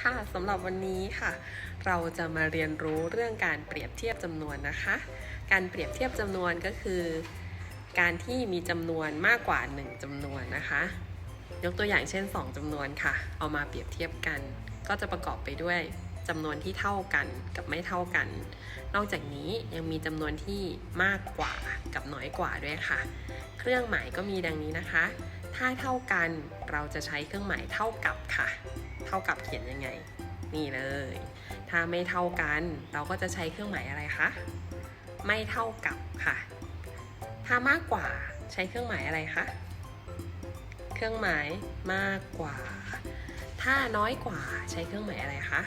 ค่ะสำหรับวันนี้ค่ะ เราจะมาเรียนรู้เรื่องการเปรียบเทียบจำนวนนะคะ การเปรียบเทียบจำนวนก็คือ การที่มีจำนวนมากกว่า 1จำนวนนะคะ ยกตัวอย่างเช่น 2จำนวนค่ะ เอามาเปรียบเทียบกัน ก็จะประกอบไปด้วยจำนวนที่เท่ากันกับไม่เท่ากัน นอกจากนี้ยังมีจำนวนที่มากกว่ากับน้อยกว่าด้วยค่ะ เครื่องหมายก็มีดังนี้นะคะ ถ้าเท่ากันเราจะใช้เครื่องหมายเท่ากับค่ะ เท่ากับเขียนยังไง นี่เลย ถ้าไม่เท่ากันเราก็จะใช้เครื่องหมายอะไรคะ ไม่เท่ากับค่ะ ถ้ามากกว่าใช้เครื่องหมายอะไรคะ เครื่องหมายมากกว่า ถ้าน้อยกว่าใช้เครื่องหมายอะไรคะ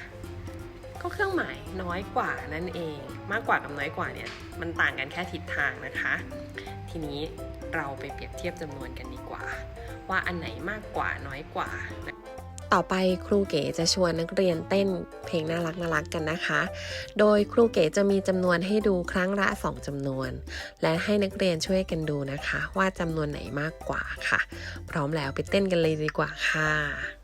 ก็เครื่องหมายน้อยกว่านั่นเอง มากกว่ากับน้อยกว่าเนี่ยมันต่างกันแค่ทิศทางนะคะ ทีนี้เราไปเปรียบเทียบจำนวนกันดีกว่า ว่าอันไหนมากกว่าน้อยกว่า ต่อไปครูเก๋จะชวนนักเรียนเต้นเพลงน่ารักน่ารักกันนะคะ โดยครูเก๋จะมีจำนวนให้ดูครั้งละ 2จำนวน และให้นักเรียนช่วยกันดูนะคะ ว่าจำนวนไหนมากกว่าค่ะ พร้อมแล้วไปเต้นกันเลยดีกว่าค่ะ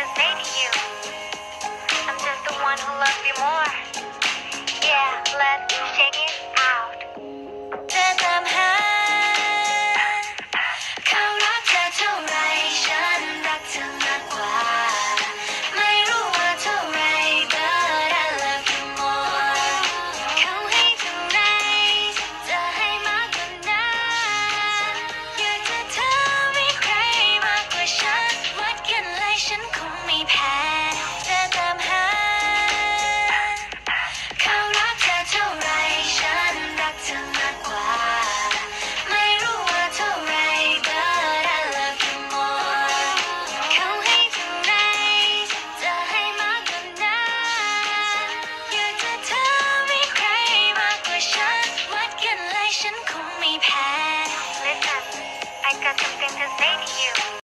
to say to you. I'm just the one who loves you more. Yeah let's